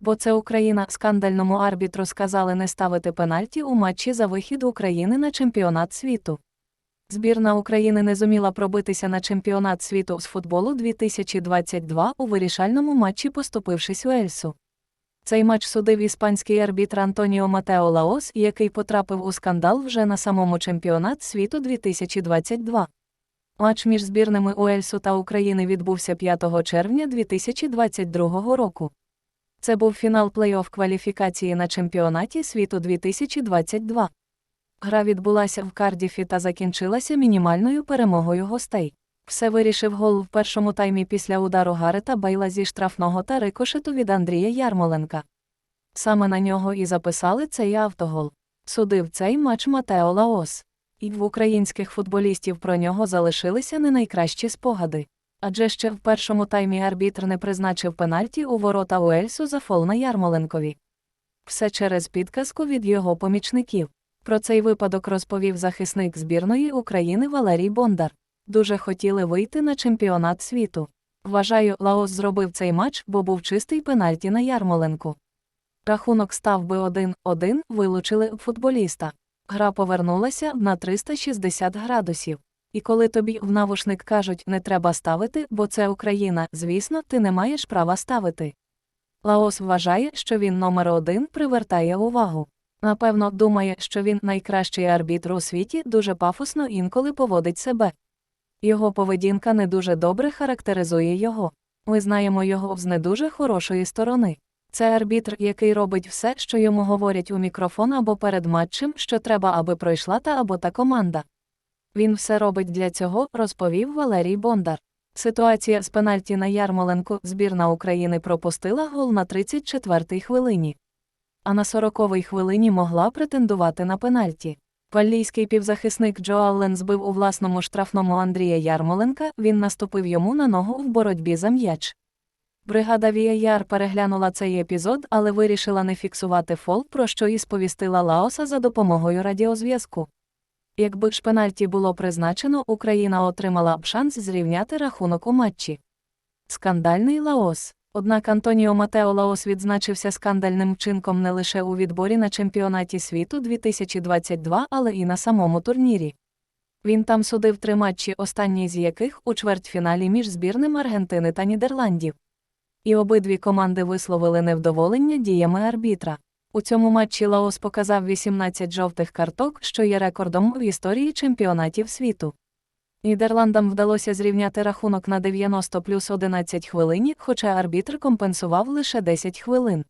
Бо це Україна скандальному арбітру сказали не ставити пенальті у матчі за вихід України на чемпіонат світу. Збірна України не зуміла пробитися на чемпіонат світу з футболу 2022 у вирішальному матчі, поступившись Уельсу. Цей матч судив іспанський арбітр Антоніо Матео Лаос, який потрапив у скандал вже на самому чемпіонат світу 2022. Матч між збірними Уельсу та України відбувся 5 червня 2022 року. Це був фінал плей-офф кваліфікації на чемпіонаті світу 2022. Гра відбулася в Кардіфі та закінчилася мінімальною перемогою гостей. Все вирішив гол в першому таймі після удару Гарета Байла зі штрафного та рикошету від Андрія Ярмоленка. Саме на нього і записали цей автогол. Судив цей матч Матео Лаос. І в українських футболістів про нього залишилися не найкращі спогади. Адже ще в першому таймі арбітр не призначив пенальті у ворота Уельсу за фол на Ярмоленкові. Все через підказку від його помічників. Про цей випадок розповів захисник збірної України Валерій Бондар. Дуже хотіли вийти на чемпіонат світу. Вважаю, Лаос зробив цей матч, бо був чистий пенальті на Ярмоленку. Рахунок став би 1-1, вилучили футболіста. Гра повернулася на 360 градусів. І коли тобі в навушник кажуть, не треба ставити, бо це Україна, звісно, ти не маєш права ставити. Лаос вважає, що він номер один привертає увагу. Напевно, думає, що він найкращий арбітр у світі, дуже пафосно інколи поводить себе. Його поведінка не дуже добре характеризує його. Ми знаємо його з не дуже хорошої сторони. Це арбітр, який робить все, що йому говорять у мікрофон або перед матчем, що треба, аби пройшла та або та команда. Він все робить для цього, розповів Валерій Бондар. Ситуація з пенальті на Ярмоленку збірна України пропустила гол на 34-й хвилині. А на 40-й хвилині могла претендувати на пенальті. Валлійський півзахисник Джо Аллен збив у власному штрафному Андрія Ярмоленка, він наступив йому на ногу в боротьбі за м'яч. Бригада VAR переглянула цей епізод, але вирішила не фіксувати фол, про що і сповістила Лаоса за допомогою радіозв'язку. Якби ж пенальті було призначено, Україна отримала б шанс зрівняти рахунок у матчі. Скандальний Лаос. Однак Антоніо Матео Лаос відзначився скандальним вчинком не лише у відборі на чемпіонаті світу 2022, але і на самому турнірі. Він там судив три матчі, останній з яких у чвертьфіналі між збірним Аргентини та Нідерландів. І обидві команди висловили невдоволення діями арбітра. У цьому матчі Лаос показав 18 жовтих карток, що є рекордом в історії чемпіонатів світу. Нідерландам вдалося зрівняти рахунок на 90 плюс 11 хвилині, хоча арбітр компенсував лише 10 хвилин.